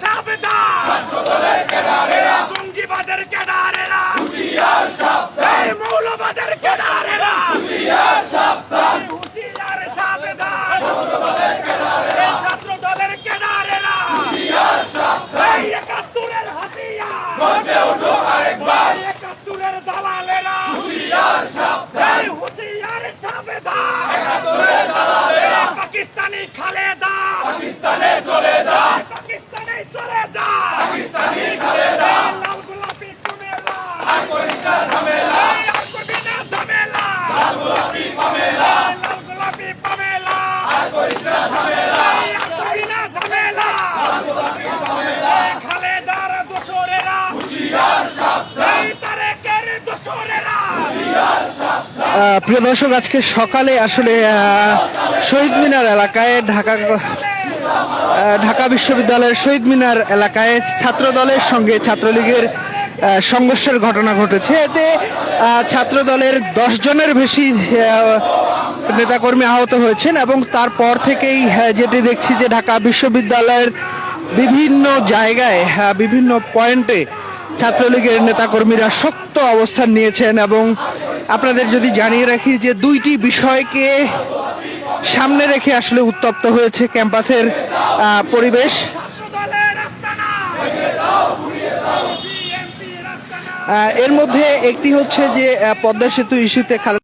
shall be পাকিস্তানে চলে পাকিস্তানে চলে যা পাকিস্তানি খালেদা। লাল গোলাপি কুমেলা আর করিস না ঝামেলা আর করবি না ঝামেলা। লাল গোলাপি পামেলা। লাল গোলাপি পামেলা। আর করিস না ঝামেলা। আর করবি না ঝামেলা। লাল গোলাপি পামেলা। খালেদার দোসরেরা। হুশিয়ার সাবধান। তারেকের দোসরেরা। আহ, প্রিয় দর্শক আজকে সকালে আসলে শহীদ মিনার এলাকায় ঢাকা ঢাকা বিশ্ববিদ্যালয়ের শহীদ মিনার এলাকায় ছাত্র দলের সঙ্গে ছাত্রলীগের সংঘর্ষের ঘটনা ঘটেছে। এতে আহ, ছাত্র দলের দশ জনের বেশি নেতাকর্মী আহত হয়েছেন এবং তারপর থেকেই যেটি দেখছি যে ঢাকা বিশ্ববিদ্যালয়ের বিভিন্ন জায়গায় বিভিন্ন পয়েন্টে ছাত্রলীগের নেতাকর্মীরা শক্ত অবস্থান নিয়েছেন এবং আপনাদের যদি জানিয়ে রাখি যে দুইটি বিষয়কে সামনে রেখে আসলে উত্তপ্ত হয়েছে ক্যাম্পাসের পরিবেশ। এর মধ্যে একটি হচ্ছে যে পদ্মা সেতু ইস্যুতে খালেদা